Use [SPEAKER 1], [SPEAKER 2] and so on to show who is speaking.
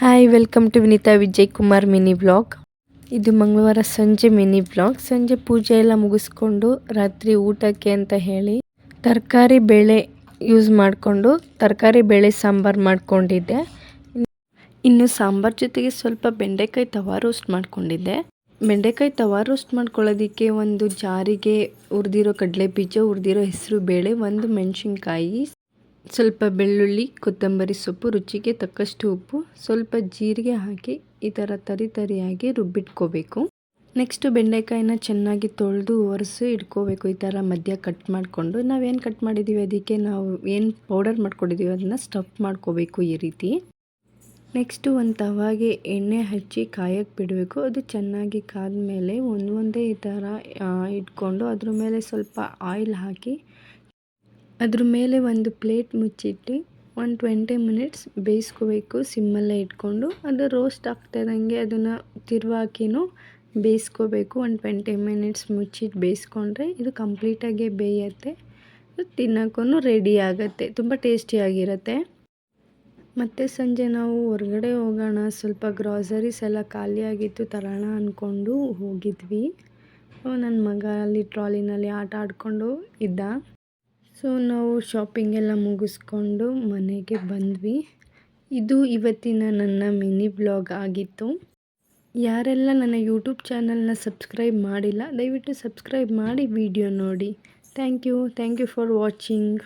[SPEAKER 1] Hi welcome to Vinita Vijay Kumar mini blog ಇದು ಮಂಗಳವಾರ ಸಂಜೆ ಮಿನಿ ಬ್ಲಾಗ್ ಸಂಜೆ ಪೂಜೆ ಎಲ್ಲ ಮುಗಿಸ್ಕೊಂಡು ರಾತ್ರಿ ಊಟಕ್ಕೆ ಅಂತ ಹೇಳಿ ತರಕಾರಿ ಬೇಳೆ ಯೂಸ್ ಮಾಡಿಕೊಂಡು ತರಕಾರಿ ಬೇಳೆ ಸಾಂಬಾರು ಮಾಡಿಕೊಂಡಿದ್ದೆ. ಇನ್ನು ಸಾಂಬಾರ್ ಜೊತೆಗೆ ಸ್ವಲ್ಪ ಬೆಂಡೆಕಾಯಿ ತವಾ ರೋಸ್ಟ್ ಮಾಡಿಕೊಂಡಿದ್ದೆ. ಬೆಂಡೆಕಾಯಿ ತವಾ ರೋಸ್ಟ್ ಮಾಡ್ಕೊಳ್ಳೋದಕ್ಕೆ ಒಂದು ಜಾರಿಗೆ ಉರಿದಿರೋ ಕಡಲೆ ಬೀಜ ಉರಿದಿರೋ ಹೆಸರು ಬೇಳೆ, ಒಂದು ಮೆಣಸಿನ್ಕಾಯಿ. ಸ್ವಲ್ಪ ಬೆಳ್ಳುಳ್ಳಿ, ಕೊತ್ತಂಬರಿ ಸೊಪ್ಪು, ರುಚಿಗೆ ತಕ್ಕಷ್ಟು ಉಪ್ಪು, ಸ್ವಲ್ಪ ಜೀರಿಗೆ ಹಾಕಿ ಈ ಥರ ತರಿ ತರಿಯಾಗಿ ರುಬ್ಬಿಟ್ಕೋಬೇಕು. ನೆಕ್ಸ್ಟು ಬೆಂಡೆಕಾಯಿನ ಚೆನ್ನಾಗಿ ತೊಳೆದು ಒರೆಸಿ ಇಟ್ಕೋಬೇಕು ಈ ಥರ ಮಧ್ಯ ಕಟ್ ಮಾಡಿಕೊಂಡು. ನಾವೇನು ಕಟ್ ಮಾಡಿದ್ದೀವಿ ಅದಕ್ಕೆ? ನಾವು ಏನು ಪೌಡರ್ ಮಾಡ್ಕೊಂಡಿದ್ದೀವಿ ಅದನ್ನು ಸ್ಟಫ್ ಮಾಡ್ಕೋಬೇಕು ಈ ರೀತಿ. ನೆಕ್ಸ್ಟು ಒಂದು ತವಾಗೆ ಎಣ್ಣೆ ಹಚ್ಚಿ ಕಾಯಕ್ಕೆ ಬಿಡಬೇಕು. ಅದು ಚೆನ್ನಾಗಿ ಕಾದ ಮೇಲೆ ಒಂದೊಂದೇ ಈ ಥರ ಇಟ್ಕೊಂಡು ಅದ್ರ ಮೇಲೆ ಸ್ವಲ್ಪ ಆಯಿಲ್ ಹಾಕಿ ಅದ್ರ ಮೇಲೆ ಒಂದು ಪ್ಲೇಟ್ ಮುಚ್ಚಿಟ್ಟು ಒಂದು ಟ್ವೆಂಟಿ ಮಿನಿಟ್ಸ್ ಬೇಯಿಸ್ಕೋಬೇಕು, ಸಿಮ್ಮಲ್ಲೇ ಇಟ್ಕೊಂಡು. ಅದು ರೋಸ್ಟ್ ಆಗ್ತಾಯಿದ್ದಂಗೆ ಅದನ್ನು ತಿರುವಾಕಿನೂ ಬೇಯಿಸ್ಕೋಬೇಕು. ಒಂದು ಟ್ವೆಂಟಿ ಮಿನಿಟ್ಸ್ ಮುಚ್ಚಿಟ್ಟು ಬೇಯಿಸ್ಕೊಂಡ್ರೆ ಇದು ಕಂಪ್ಲೀಟಾಗಿ ಬೇಯುತ್ತೆ. ತಿನ್ನೋಕ್ಕೂ ರೆಡಿ ಆಗುತ್ತೆ. ತುಂಬ ಟೇಸ್ಟಿಯಾಗಿರುತ್ತೆ. ಮತ್ತು ಸಂಜೆ ನಾವು ಹೊರಗಡೆ ಹೋಗೋಣ. ಸ್ವಲ್ಪ ಗ್ರಾಸರೀಸ್ ಎಲ್ಲ ಖಾಲಿಯಾಗಿತ್ತು ತರೋಣ ಅಂದ್ಕೊಂಡು ಹೋಗಿದ್ವಿ. ನನ್ನ ಮಗ ಅಲ್ಲಿ ಟ್ರಾಲಿನಲ್ಲಿ ಆಟ ಆಡಿಕೊಂಡು ಇದ್ದ. ಸೊ ನಾವು ಶಾಪಿಂಗೆಲ್ಲ ಮುಗಿಸ್ಕೊಂಡು ಮನೆಗೆ ಬಂದ್ವಿ. ಇದು ಇವತ್ತಿನ ನನ್ನ ಮಿನಿ ಬ್ಲಾಗ್ ಆಗಿತ್ತು. ಯಾರೆಲ್ಲ ನನ್ನ ಯೂಟ್ಯೂಬ್ ಚಾನಲ್ನ ಸಬ್ಸ್ಕ್ರೈಬ್ ಮಾಡಿಲ್ಲ, ದಯವಿಟ್ಟು ಸಬ್ಸ್ಕ್ರೈಬ್ ಮಾಡಿ ವಿಡಿಯೋ ನೋಡಿ. Thank you thank you for watching